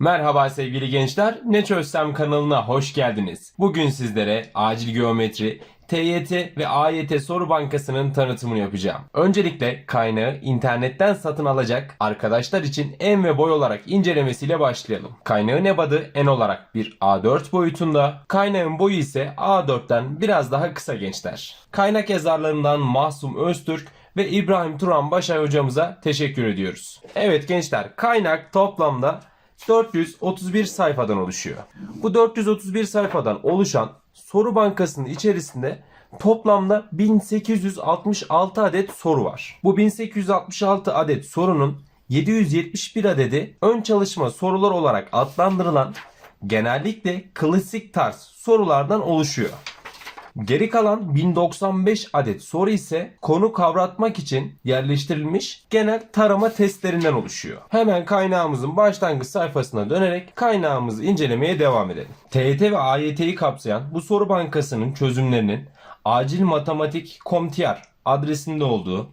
Merhaba sevgili gençler. Ne çözsem kanalına hoş geldiniz. Bugün sizlere acil geometri, TYT ve AYT soru bankasının tanıtımını yapacağım. Öncelikle kaynağı internetten satın alacak arkadaşlar için en ve boy olarak incelemesiyle başlayalım. Kaynağın ebadı en olarak bir A4 boyutunda, kaynağın boyu ise A4'ten biraz daha kısa gençler. Kaynak yazarlarından Mahsum Öztürk ve İbrahim Turan Başay hocamıza teşekkür ediyoruz. Evet gençler kaynak toplamda 431 sayfadan oluşuyor. Bu 431 sayfadan oluşan soru bankasının içerisinde toplamda 1866 adet soru var. Bu 1866 adet sorunun 771 adedi ön çalışma sorular olarak adlandırılan genellikle klasik tarz sorulardan oluşuyor. Geri kalan 1095 adet soru ise konu kavratmak için yerleştirilmiş genel tarama testlerinden oluşuyor. Hemen kaynağımızın başlangıç sayfasına dönerek kaynağımızı incelemeye devam edelim. TYT ve AYT'yi kapsayan bu soru bankasının çözümlerinin acil matematik komtiyar adresinde olduğu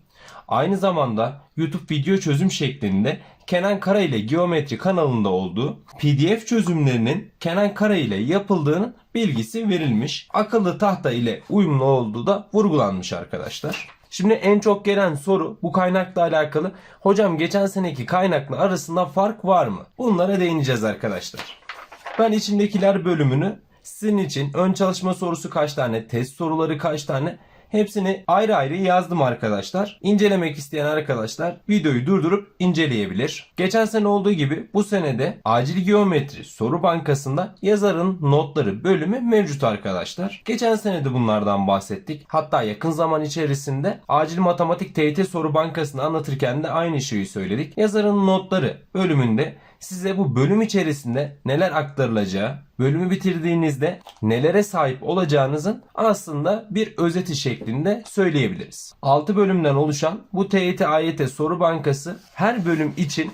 Aynı zamanda YouTube video çözüm şeklinde Kenan Kara ile Geometri kanalında olduğu PDF çözümlerinin Kenan Kara ile yapıldığını bilgisi verilmiş. Akıllı tahta ile uyumlu olduğu da vurgulanmış arkadaşlar. Şimdi en çok gelen soru bu kaynakla alakalı. Hocam geçen seneki kaynakla arasında fark var mı? Bunlara değineceğiz arkadaşlar. Ben içindekiler bölümünü sizin için ön çalışma sorusu kaç tane, test soruları kaç tane hepsini ayrı ayrı yazdım arkadaşlar. İncelemek isteyen arkadaşlar videoyu durdurup inceleyebilir. Geçen sene olduğu gibi bu senede acil geometri soru bankasında yazarın notları bölümü mevcut arkadaşlar. Geçen sene de bunlardan bahsettik. Hatta yakın zaman içerisinde acil matematik TYT soru bankasını anlatırken de aynı şeyi söyledik. Yazarın notları bölümünde size bu bölüm içerisinde neler aktarılacağı, bölümü bitirdiğinizde nelere sahip olacağınızın aslında bir özeti şeklinde söyleyebiliriz. 6 bölümden oluşan bu TYT AYT soru bankası her bölüm için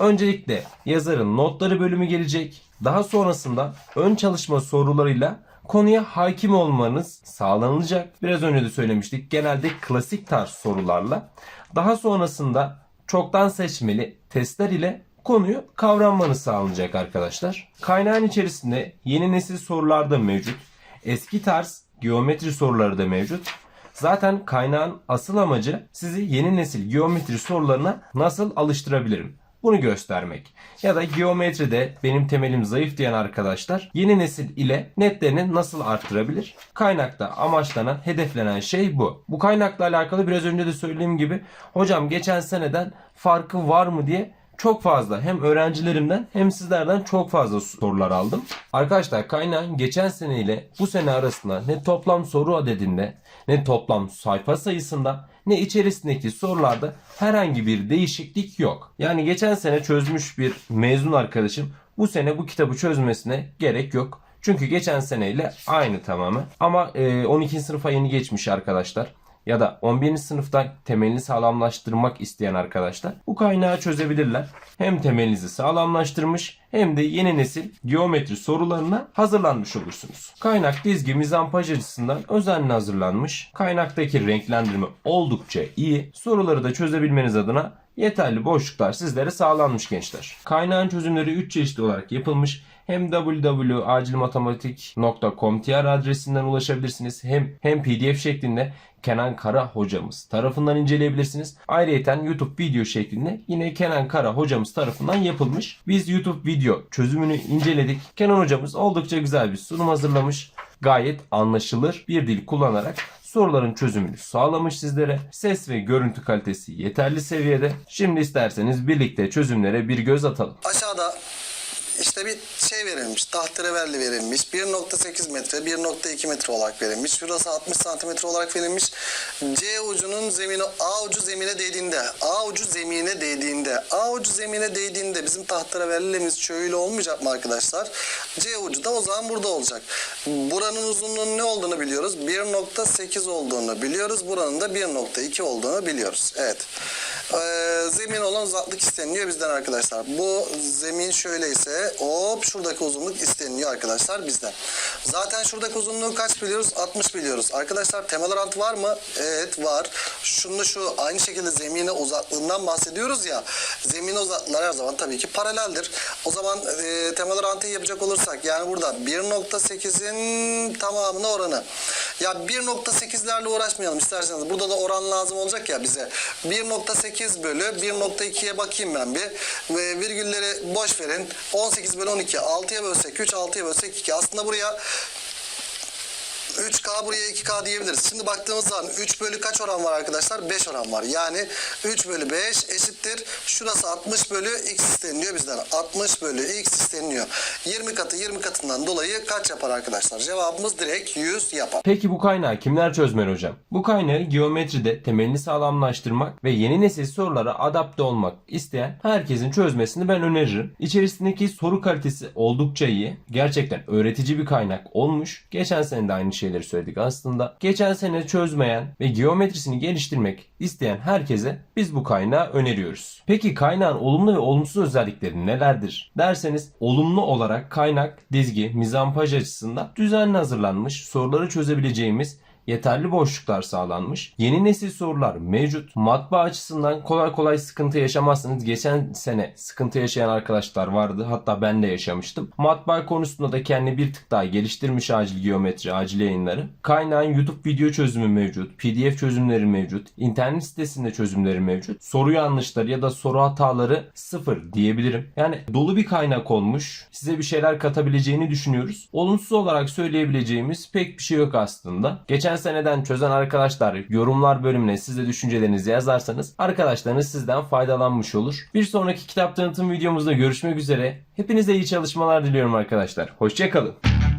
öncelikle yazarın notları bölümü gelecek. Daha sonrasında ön çalışma sorularıyla konuya hakim olmanız sağlanılacak. Biraz önce de söylemiştik. Genelde klasik tarz sorularla. Daha sonrasında çoktan seçmeli testler ile konuyu kavranmanız sağlanacak arkadaşlar. Kaynağın içerisinde yeni nesil sorular da mevcut. Eski tarz geometri soruları da mevcut. Zaten kaynağın asıl amacı sizi yeni nesil geometri sorularına nasıl alıştırabilirim? Bunu göstermek. Ya da geometride benim temelim zayıf diyen arkadaşlar yeni nesil ile netlerini nasıl arttırabilir? Kaynakta amaçlanan, hedeflenen şey bu. Bu kaynakla alakalı biraz önce de söylediğim gibi hocam geçen seneden farkı var mı diye çok fazla hem öğrencilerimden hem sizlerden çok fazla sorular aldım. Arkadaşlar kaynağın geçen sene ile bu sene arasında ne toplam soru adedinde ne toplam sayfa sayısında ne içerisindeki sorularda herhangi bir değişiklik yok. Yani geçen sene çözmüş bir mezun arkadaşım bu sene bu kitabı çözmesine gerek yok. Çünkü geçen seneyle aynı tamamen. Ama e, 12. sınıfa yeni geçmiş arkadaşlar ya da 11. sınıfta temelini sağlamlaştırmak isteyen arkadaşlar bu kaynağı çözebilirler. Hem temelinizi sağlamlaştırmış hem de yeni nesil geometri sorularına hazırlanmış olursunuz. Kaynak dizgi mizampaj açısından özenli hazırlanmış. Kaynaktaki renklendirme oldukça iyi. Soruları da çözebilmeniz adına yeterli boşluklar sizlere sağlanmış gençler. Kaynağın çözümleri 3 çeşitli olarak yapılmış. Hem www.acilmatematik.com.tr adresinden ulaşabilirsiniz. Hem hem PDF şeklinde Kenan Kara hocamız tarafından inceleyebilirsiniz. Ayrıca YouTube video şeklinde yine Kenan Kara hocamız tarafından yapılmış. Biz YouTube video çözümünü inceledik. Kenan hocamız oldukça güzel bir sunum hazırlamış. Gayet anlaşılır bir dil kullanarak soruların çözümünü sağlamış sizlere. Ses ve görüntü kalitesi yeterli seviyede. Şimdi isterseniz birlikte çözümlere bir göz atalım. Aşağıda işte bir şey verilmiş, tahterevalli verilmiş. 1.8 metre, 1.2 metre olarak verilmiş. Şurası 60 santimetre olarak verilmiş. C ucunun zemini, A ucu zemine değdiğinde, A ucu zemine değdiğinde, A ucu zemine değdiğinde bizim tahterevallimiz şöyle olmayacak mı arkadaşlar? C ucu da o zaman burada olacak. Buranın uzunluğunun ne olduğunu biliyoruz. 1.8 olduğunu biliyoruz. Buranın da 1.2 olduğunu biliyoruz. Evet. Ee, zemin olan uzaklık isteniliyor bizden arkadaşlar. Bu zemin şöyleyse hop şuradaki uzunluk isteniliyor arkadaşlar bizden. Zaten şuradaki uzunluğu kaç biliyoruz? 60 biliyoruz. Arkadaşlar temel orantı var mı? Evet var. Şunu şu aynı şekilde zemine uzaklığından bahsediyoruz ya. Zemine uzaklıklar her zaman tabii ki paraleldir. O zaman e, temel orantıyı yapacak olursak yani burada 1.8'in tamamına oranı. Ya 1.8'lerle uğraşmayalım isterseniz. Burada da oran lazım olacak ya bize. 1.8 bölü 1.2'ye bakayım ben bir. Ve virgülleri boş verin. 18 bölü 12. 6'ya bölsek 3, 6'ya bölsek 2. Aslında buraya 3K buraya 2K diyebiliriz. Şimdi baktığımız zaman 3 bölü kaç oran var arkadaşlar? 5 oran var. Yani 3 bölü 5 eşittir. Şurası 60 bölü x isteniliyor bizden. 60 bölü x isteniliyor. 20 katı 20 katından dolayı kaç yapar arkadaşlar? Cevabımız direkt 100 yapar. Peki bu kaynağı kimler çözmeli hocam? Bu kaynağı geometride temelini sağlamlaştırmak ve yeni nesil sorulara adapte olmak isteyen herkesin çözmesini ben öneririm. İçerisindeki soru kalitesi oldukça iyi. Gerçekten öğretici bir kaynak olmuş. Geçen sene de aynı şeyleri söyledik aslında. Geçen sene çözmeyen ve geometrisini geliştirmek isteyen herkese biz bu kaynağı öneriyoruz. Peki kaynağın olumlu ve olumsuz özellikleri nelerdir? Derseniz olumlu olarak kaynak, dizgi, mizampaj açısından düzenli hazırlanmış, soruları çözebileceğimiz yeterli boşluklar sağlanmış. Yeni nesil sorular mevcut. Matbaa açısından kolay kolay sıkıntı yaşamazsınız. Geçen sene sıkıntı yaşayan arkadaşlar vardı. Hatta ben de yaşamıştım. Matbaa konusunda da kendi bir tık daha geliştirmiş acil geometri, acil yayınları. Kaynağın YouTube video çözümü mevcut. PDF çözümleri mevcut. İnternet sitesinde çözümleri mevcut. Soru yanlışları ya da soru hataları sıfır diyebilirim. Yani dolu bir kaynak olmuş. Size bir şeyler katabileceğini düşünüyoruz. Olumsuz olarak söyleyebileceğimiz pek bir şey yok aslında. Geçen seneden çözen arkadaşlar yorumlar bölümüne siz de düşüncelerinizi yazarsanız arkadaşlarınız sizden faydalanmış olur. Bir sonraki kitap tanıtım videomuzda görüşmek üzere. Hepinize iyi çalışmalar diliyorum arkadaşlar. Hoşçakalın.